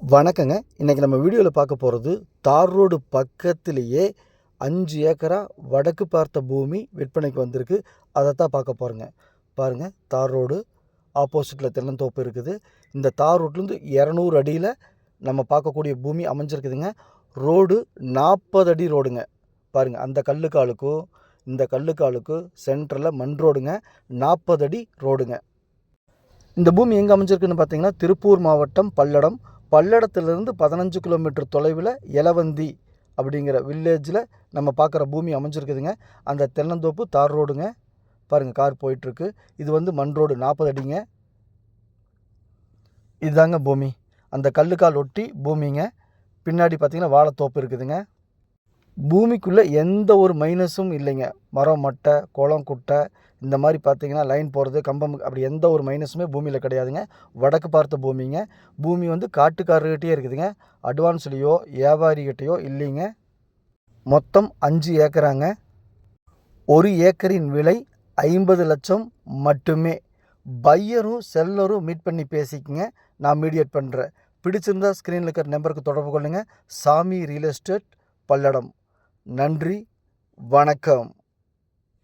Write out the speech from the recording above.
வணக்கங்க. இன்றைக்கி நம்ம வீடியோவில் பார்க்க போகிறது தார் ரோடு பக்கத்திலேயே அஞ்சு ஏக்கரா வடக்கு பார்த்த பூமி விற்பனைக்கு வந்திருக்கு. அதை தான் பார்க்க போகிறோங்க பாருங்கள் தார் ரோடு ஆப்போசிட்டில் தென்னந்தோப்பு இருக்குது. இந்த தார் ரோட்லேருந்து இரநூறு அடியில் நம்ம பார்க்கக்கூடிய பூமி அமைஞ்சிருக்குதுங்க. ரோடு நாற்பது அடி ரோடுங்க. பாருங்கள் அந்த கல்லுக்காலுக்கும் இந்த கல்லுக்காலுக்கும் சென்டரில் மண் ரோடுங்க. நாற்பது அடி ரோடுங்க. இந்த பூமி எங்கே அமைஞ்சிருக்குன்னு பார்த்தீங்கன்னா திருப்பூர் மாவட்டம் பல்லடம் பல்லடத்துலேருந்து பதினஞ்சு கிலோமீட்டர் தொலைவில் எலவந்தி அப்படிங்கிற வில்லேஜில் நம்ம பார்க்குற பூமி அமைஞ்சிருக்குதுங்க. அந்த தென்னந்தோப்பு தார் ரோடுங்க. பாருங்கள் கார் போயிட்டுருக்கு. இது வந்து மண் ரோடு நாற்பது அடிங்க. இதுதாங்க பூமி. அந்த கல்லுக்கால் ஒட்டி பூமிங்க. பின்னாடி பார்த்திங்கன்னா வாழைத்தோப்பு இருக்குதுங்க. பூமிக்குள்ளே எந்த ஒரு மைனஸும் இல்லைங்க. மரம் மட்டை குளம் குட்டை இந்த மாதிரி பார்த்தீங்கன்னா லைன் போகிறது கம்பம் அப்படி எந்த ஒரு மைனஸுமே பூமியில் கிடையாதுங்க. வடக்கு பார்த்த பூமிங்க. பூமி வந்து காட்டுக்காரர்கிட்டயே இருக்குதுங்க. அட்வான்ஸ்லேயோ வியாபாரிகிட்டேயோ இல்லைங்க. மொத்தம் அஞ்சு ஏக்கராங்க. ஒரு ஏக்கரின் விலை ஐம்பது லட்சம் மட்டுமே. பையரும் செல்லரும் மீட் பண்ணி பேசிக்கங்க. நான் மீடியேட் பண்ணுறேன் பிடிச்சிருந்தா ஸ்க்ரீனில் இருக்கிற நம்பருக்கு தொடர்பு கொள்ளுங்கள் சாமி ரியல் எஸ்டேட் பல்லடம். நன்றி. வணக்கம்.